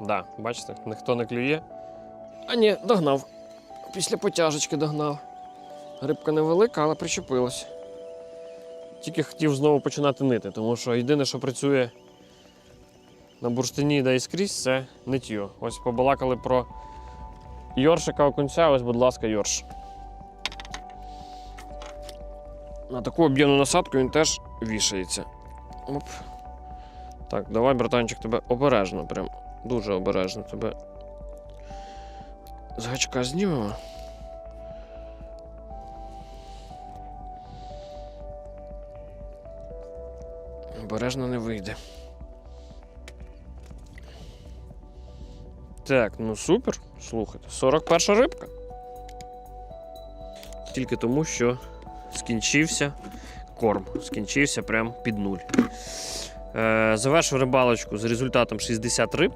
Да, бачите, ніхто не клює. А ні, догнав. Після потяжечки догнав. Рибка невелика, але причепилась. Тільки хотів знову починати нити, тому що єдине, що працює на бурштині да і скрізь, це ниттю. Ось побалакали про йоршика окунця, ось, будь ласка, йорш. На таку об'ємну насадку він теж вішається. Оп. Так, давай, братанчик, тебе обережно, прям дуже обережно тебе. З гачка знімемо. Обережно не вийде. Так, ну супер. Слухайте, 41 рибка. Тільки тому, що скінчився корм. Скінчився прям під нуль. Е, завершив рибалочку з результатом 60 риб.